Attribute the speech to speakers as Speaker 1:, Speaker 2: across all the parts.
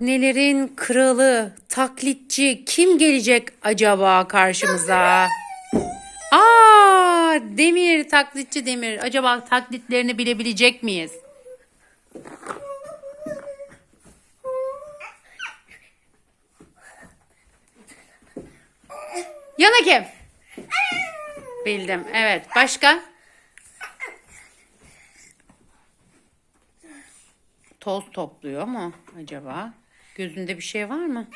Speaker 1: Nelerin kralı, taklitçi kim gelecek acaba karşımıza? Aa, Demir, taklitçi Demir. Acaba taklitlerini bilebilecek miyiz? Yana kim? Bildim. Evet. Başka? Toz topluyor mu acaba? Gözünde bir şey var mı?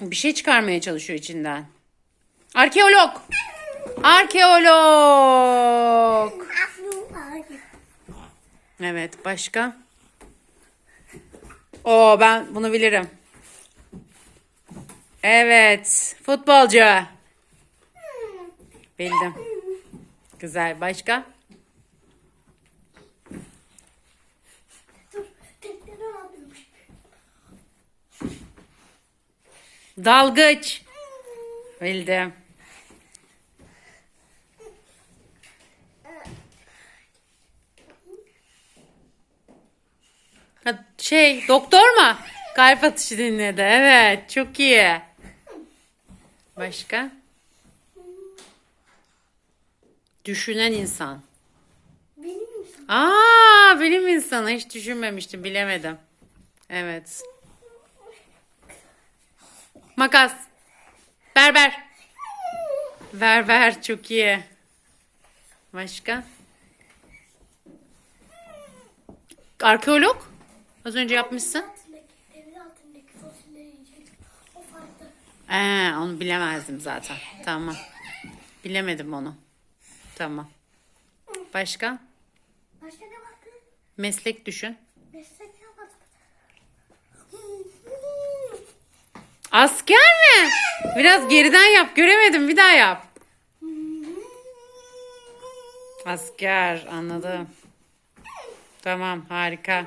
Speaker 1: Bir şey çıkarmaya çalışıyor içinden. Arkeolog. Arkeolog. Evet, başka? Oo, ben bunu bilirim. Evet, futbolcu. Bildim. Güzel. Başka? Dalgıç. Bildim. Ha, şey, doktor mu? Kalp atışı dinledi. Evet, çok iyi. Başka? Düşünen insan.
Speaker 2: Benim insan.
Speaker 1: Aa, bilim insanı. Hiç düşünmemiştim, bilemedim. Evet. Makas. Berber. Berber çok iyi. Başka? Arkeolog? Az önce yapmışsın. Ee, onu bilemezdim zaten. Tamam. Bilemedim onu. Tamam. Başka?
Speaker 2: Başka ne vardı?
Speaker 1: Meslek düşün.
Speaker 2: Meslek
Speaker 1: Asker mi? Biraz geriden yap. Göremedim. Bir daha yap. Asker. Anladım. Tamam. Harika.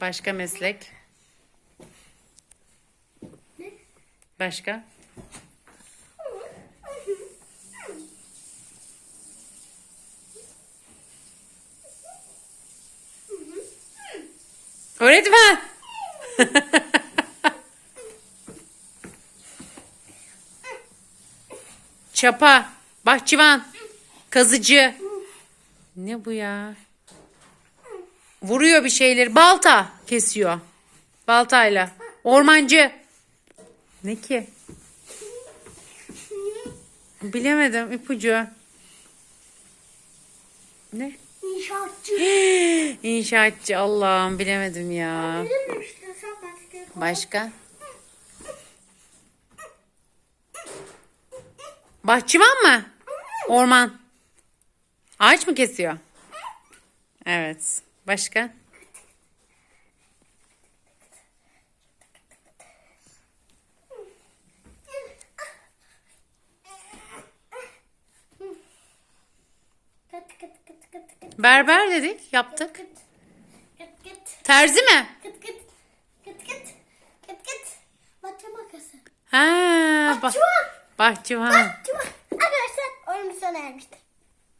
Speaker 2: Başka
Speaker 1: meslek? Başka? Öğretmen. Çapa, bahçıvan, kazıcı. Ne bu ya? Vuruyor bir şeyleri. Balta kesiyor. Baltayla. Ormancı. Ne ki? Bilemedim ipucu. Ne?
Speaker 2: İnşaatçı.
Speaker 1: İnşaatçı Allah'ım bilemedim ya.
Speaker 2: Başka.
Speaker 1: Bahçıvan mı? Orman. Ağaç mı kesiyor? Evet. Başka? Berber dedik. Yaptık. Terzi mi?
Speaker 2: Kıt kıt.
Speaker 1: Ha, bah-
Speaker 2: Bahçıvan.
Speaker 1: bahçıvan.